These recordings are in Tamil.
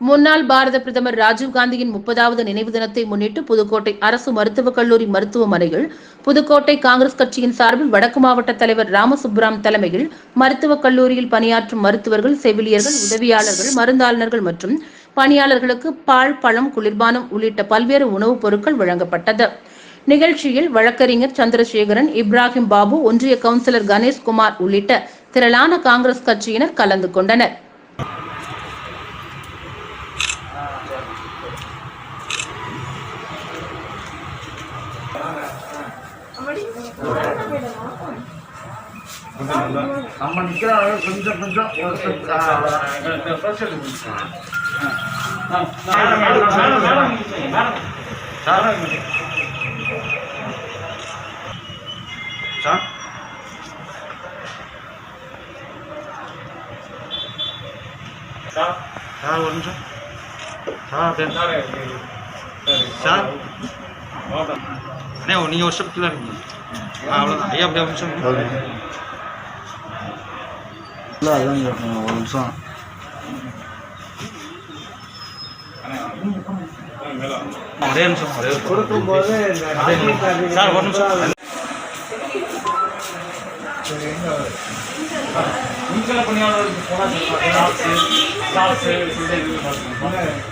முன்னாள் பாரத பிரதமர் ராஜீவ்காந்தியின் முப்பதாவது நினைவு தினத்தை முன்னிட்டு புதுக்கோட்டை அரசு மருத்துவக் கல்லூரி மருத்துவமனையில் புதுக்கோட்டை காங்கிரஸ் கட்சியின் சார்பில் வடக்கு மாவட்ட தலைவர் ராமசுப்ராம் தலைமையில் மருத்துவக் கல்லூரியில் பணியாற்றும் மருத்துவர்கள் செவிலியர்கள் உதவியாளர்கள் மருந்தாளர்கள் மற்றும் பணியாளர்களுக்கு பால் பழம் குளிர்பானம் உள்ளிட்ட பல்வேறு உணவுப் பொருட்கள் வழங்கப்பட்டது. நிகழ்ச்சியில் வழக்கறிஞர் சந்திரசேகரன் இப்ராஹிம் பாபு ஒன்றிய கவுன்சிலர் கணேஷ்குமார் உள்ளிட்ட திரளான காங்கிரஸ் கட்சியினர் கலந்து கொண்டனர். நம்ம நிற்கிற கொஞ்சம் கொஞ்சம் சார் சார் ஒரு நிமிஷம். சார் அண்ணே நீங்கள் ஒரு கீழே இருக்கீங்க ஆ அவ்வளோதான் ஐயா அப்படியே ஒரு நிமிஷம் இல்லை அதான் ஒரு நிமிஷம் ஒரே நிமிஷம் ஒரே ஒரு கொடுக்கும்போது சார் ஒரு நிமிஷம் முன்கள பணியாளர்களுக்கு போனால் ஸ்டாஃப்ஸு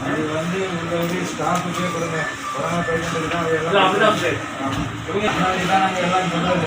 அது வந்து உள்ள ஸ்டாஃபுக்கே கொடுங்க கொரோனா பேஷண்ட்டுக்கு தான் அது அப்படிதான் சார் நாங்கள் எல்லாம் சொன்னது